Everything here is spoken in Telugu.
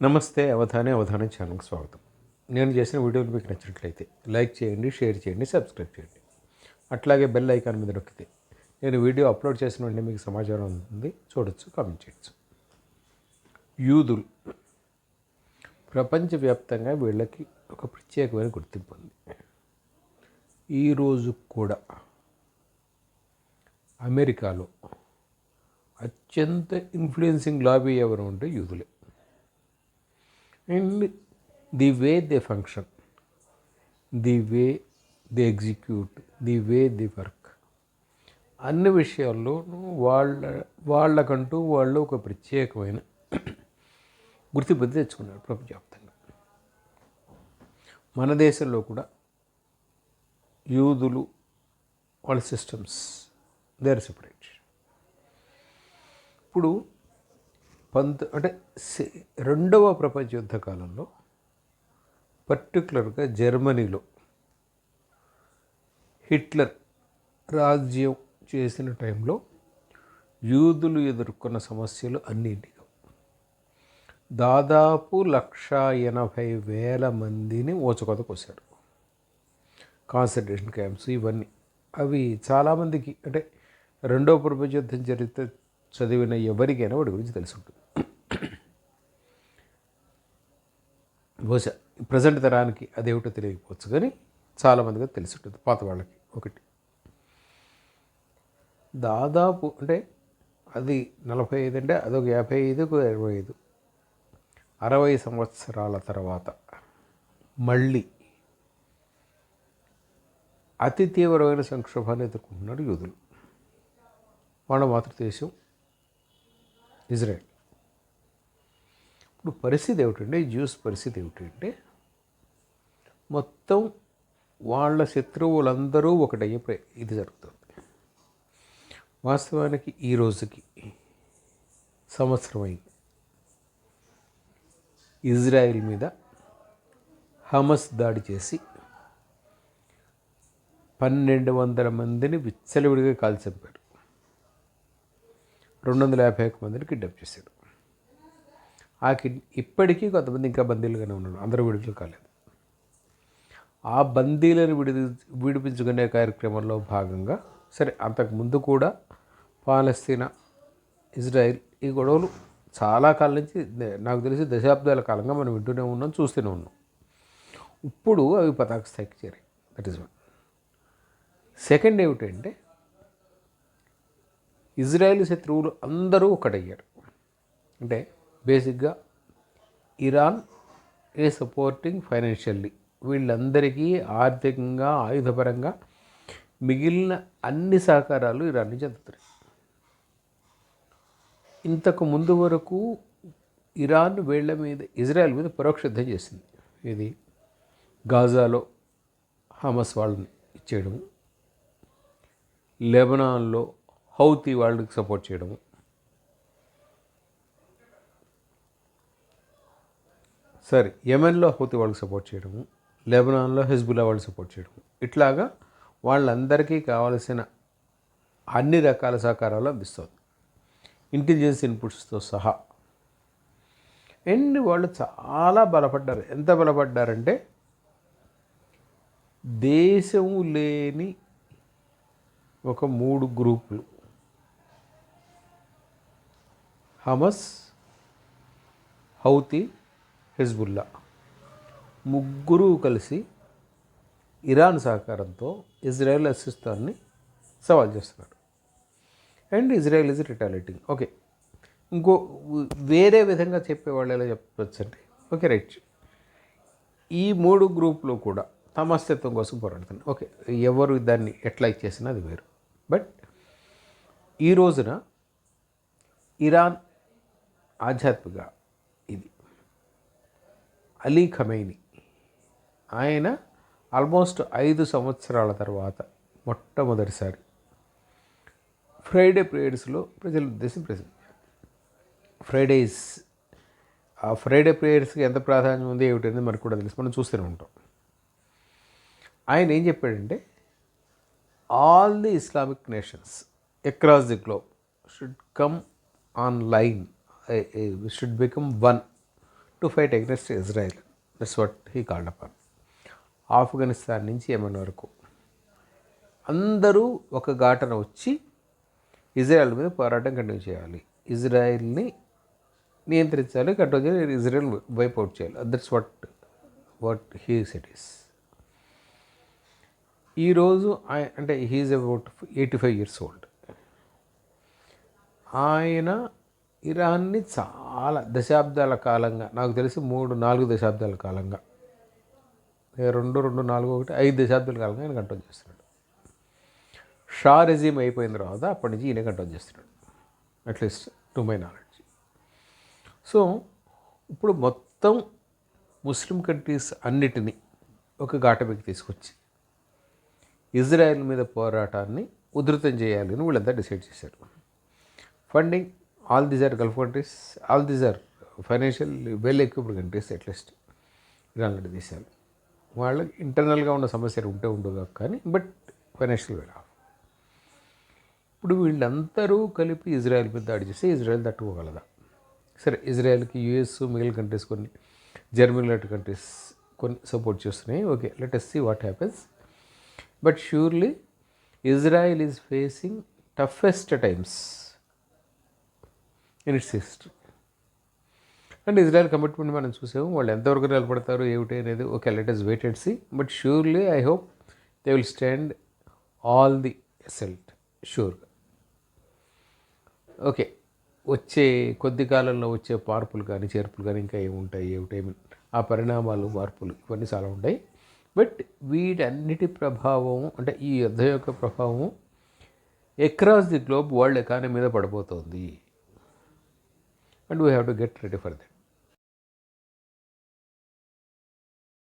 నమస్తే అవధానే అవధానం ఛానల్కి స్వాగతం. నేను చేసిన వీడియోలు మీకు నచ్చినట్లయితే లైక్ చేయండి షేర్ చేయండి సబ్స్క్రైబ్ చేయండి. అట్లాగే బెల్ ఐకాన్ మీద నొక్కితే నేను వీడియో అప్లోడ్ చేసిన వెంటనే మీకు సమాచారం ఉంటుంది చూడొచ్చు కామెంట్ చేయొచ్చు. యూదులు. ప్రపంచవ్యాప్తంగా వీళ్ళకి ఒక ప్రత్యేకమైన గుర్తింపు ఉంది. ఈరోజు కూడా అమెరికాలో అత్యంత ఇన్ఫ్లుయెన్సింగ్ లాబీ ఎవరు ఉంటే యూదులే. And the way they function the way the execute the way the work అన్ని విషయాల్లో వాళ్ళ వాళ్ళకంటూ వాళ్ళు ఒక ప్రత్యేకమైన గుర్తింపు తెచ్చుకున్నారు ప్రపంచవ్యాప్తంగా మన దేశంలో కూడా యూదులు వాళ్ళ సిస్టమ్స్ దేర్ సెపరేట్ ఇప్పుడు పంత అంటే రెండవ ప్రపంచ యుద్ధ కాలంలో పర్టికులర్గా జర్మనీలో హిట్లర్ రాజ్యం చేసిన టైంలో యూదులు ఎదుర్కొన్న సమస్యలు అన్నింటిగా దాదాపు లక్ష ఎనభై వేల మందిని ఓచకొత కోసారు కాన్సన్ట్రేషన్ క్యాంప్స్ ఇవన్నీ. అవి చాలామందికి అంటే రెండో ప్రపంచ యుద్ధం చరిత్ర చదివిన ఎవరికైనా వాటి గురించి తెలిసి ఉంటుంది బహుశా ప్రజెంట్ తరానికి అదేమిటో తెలియకపోవచ్చు కానీ చాలామందిగా తెలిసి ఉంటుంది. పాత వాళ్ళకి ఒకటి. దాదాపు అంటే అది నలభై ఐదు అంటే అదొక యాభై ఐదు ఒక ఇరవై ఐదు. అరవై సంవత్సరాల తర్వాత మళ్ళీ అతి తీవ్రమైన సంక్షోభాన్ని ఎదుర్కొంటున్నారు యూదులు. వాళ్ళ మాతృదేశం ఇజ్రాయెల్. ఇప్పుడు పరిస్థితి ఏమిటంటే జ్యూస్ పరిస్థితి ఏమిటంటే మొత్తం వాళ్ళ శత్రువులందరూ ఒకటయ్యే ప్ర ఇది జరుగుతుంది. వాస్తవానికి ఈ రోజుకి సంవత్సరం అయింది ఇజ్రాయిల్ మీద హమస్ దాడి చేసి పన్నెండు వందల మందిని విచ్చలవిడిగా కాల్చంపారు. రెండు వందల యాభై ఒక్క మందిని కిడ్నాప్ చేశారు. ఆ కిడ్నీ ఇప్పటికీ కొంతమంది ఇంకా బందీలుగానే ఉన్నారు. అందరూ విడుదల కాలేదు. ఆ బందీలను విడి విడిపించుకునే కార్యక్రమంలో భాగంగా సరే అంతకుముందు కూడా పాలస్తీనా ఇజ్రాయిల్ ఈ గొడవలు చాలా కాలం నుంచి నాకు తెలిసి దశాబ్దాల కాలంగా మనం వింటూనే ఉన్నాం చూస్తూనే ఉన్నాం. ఇప్పుడు అవి పతాక స్థాయికి చేరాయి. దట్ ఈస్ వన్ సెకండ్ ఏమిటంటే ఇజ్రాయెల్ శత్రువులు అందరూ ఒకటయ్యారు. అంటే బేసిక్గా ఇరాన్ ఏ సపోర్టింగ్ ఫైనాన్షియల్లీ. వీళ్ళందరికీ ఆర్థికంగా ఆయుధపరంగా మిగిలిన అన్ని సహకారాలు ఇరాన్ నుంచి అందుతున్నాయి. ఇంతకు ముందు వరకు ఇరాన్ వీళ్ళ మీద ఇజ్రాయెల్ మీద పరోక్ష యుద్ధం చేసింది. ఇది గాజాలో హమస్ వాళ్ళని ఇచ్చేయడము లెబనాన్లో హౌతీ వాళ్ళకి సపోర్ట్ చేయడము సరే యెమెన్లో హౌతి వాళ్ళకి సపోర్ట్ చేయడము లెబనాన్లో హెజ్బుల్లా వాళ్ళు సపోర్ట్ చేయడము. ఇట్లాగా వాళ్ళందరికీ కావలసిన అన్ని రకాల సహకారాలు అందిస్తుంది ఇంటెలిజెన్స్ ఇన్పుట్స్తో సహా. అండ్ వాళ్ళు చాలా బలపడ్డారు. ఎంత బలపడ్డారంటే దేశం లేని ఒక మూడు గ్రూపులు. Hamas Houthi Hezbollah. ముగ్గురు కలిసి ఇరాన్ సహకారంతో ఇజ్రాయెల్ అసిస్తాన్ని సవాల్ చేస్తున్నారు. And Israel is retaliating okay. ఇంకో వేరే విధంగా చెప్పేవాళ్ళు ఎలా చెప్పవచ్చు ఓకే రైట్. ఈ మూడు గ్రూపులు కూడా తమ అస్తిత్వం కోసం పోరాడుతుంది ఓకే. ఎవరు దాన్ని ఎట్లా ఇచ్చేసినా అది వేరు. బట్ ఈ రోజున ఇరాన్ ఆధ్యాత్మిక అలీ ఖమైని ఆయన ఆల్మోస్ట్ ఐదు సంవత్సరాల తర్వాత మొట్టమొదటిసారి ఫ్రైడే ప్రేయర్స్లో ప్రజల ఉద్దేశం ప్రజలు ఫ్రైడేస్ ఆ ఫ్రైడే ప్రేయర్స్కి ఎంత ప్రాధాన్యం ఉంది ఏమిటనేది మనకు కూడా తెలుసు. మనం చూస్తూనే ఉంటాం. ఆయన ఏం చెప్పాడంటే all the Islamic nations across the globe should come on line should become one to fight against Israel. That's what he called upon Afghanistan నుంచి యమన్ వరకు అందరూ ఒక ఘాటన వచ్చి ఇజ్రాయెల్ మీద పోరాటం కంటిన్యూ చేయాలి. ఇజ్రాయెల్ని నియంత్రించాలి కంట్రోల్ చేయాలి ఇజ్రాయెల్ వైప్ అవుట్ చేయాలి. That's what what he cites ఈరోజు అంటే he is about eighty five years old ఆయన ఇరాన్ని చాలా దశాబ్దాల కాలంగా నాకు తెలిసి మూడు నాలుగు దశాబ్దాల కాలంగా. రెండు రెండు నాలుగు ఒకటి ఐదు దశాబ్దాల కాలంగా ఆయన కంట్రోల్ చేస్తున్నాడు. షా రెజీమ్ అయిపోయిన తర్వాత అప్పటి నుంచి ఈయన కంట్రోల్ చేస్తున్నాడు. At least to my knowledge so ఇప్పుడు మొత్తం ముస్లిం కంట్రీస్ అన్నిటినీ ఒక ఘాటమికి తీసుకొచ్చి ఇజ్రాయెల్ మీద పోరాటాన్ని ఉధృతం చేయాలని వీళ్ళంతా డిసైడ్ చేశారు. Funding all these are Gulf countries all these are financial well equipped countries at least Iran లాంటి దేశాలు. వాళ్ళకి ఇంటర్నల్గా ఉన్న సమస్యలు ఉంటే ఉండదు కానీ బట్ ఫైనాన్షియల్ వెల్ ఆఫ్ ఇప్పుడు వీళ్ళందరూ కలిపి ఇజ్రాయెల్ మీద దాడి చేస్తే ఇజ్రాయెల్ తట్టుకోగలదా? సరే ఇజ్రాయెల్కి యుఎస్ మిగిలిన కంట్రీస్ కొన్ని జర్మనీ లాంటి కంట్రీస్ కొన్ని సపోర్ట్ చేస్తున్నాయి. Okay let's see what happens but surely Israel is facing toughest times in its history and Israel commitment మనం చూసాము. వాళ్ళు ఎంతవరకు నిలబడతారు ఏమిటి అనేది okay let's wait and see but surely I hope they will stand all the assault షూర్గా okay వచ్చే కొద్ది కాలంలో వచ్చే మార్పులు కానీ చేర్పులు కానీ ఇంకా ఏముంటాయి ఏమిటేమి ఆ పరిణామాలు మార్పులు ఇవన్నీ చాలా ఉంటాయి. బట్ వీటన్నిటి ప్రభావం అంటే ఈ యుద్ధం యొక్క ప్రభావం across the globe world economy మీద పడిపోతుంది. and we have to get ready for that.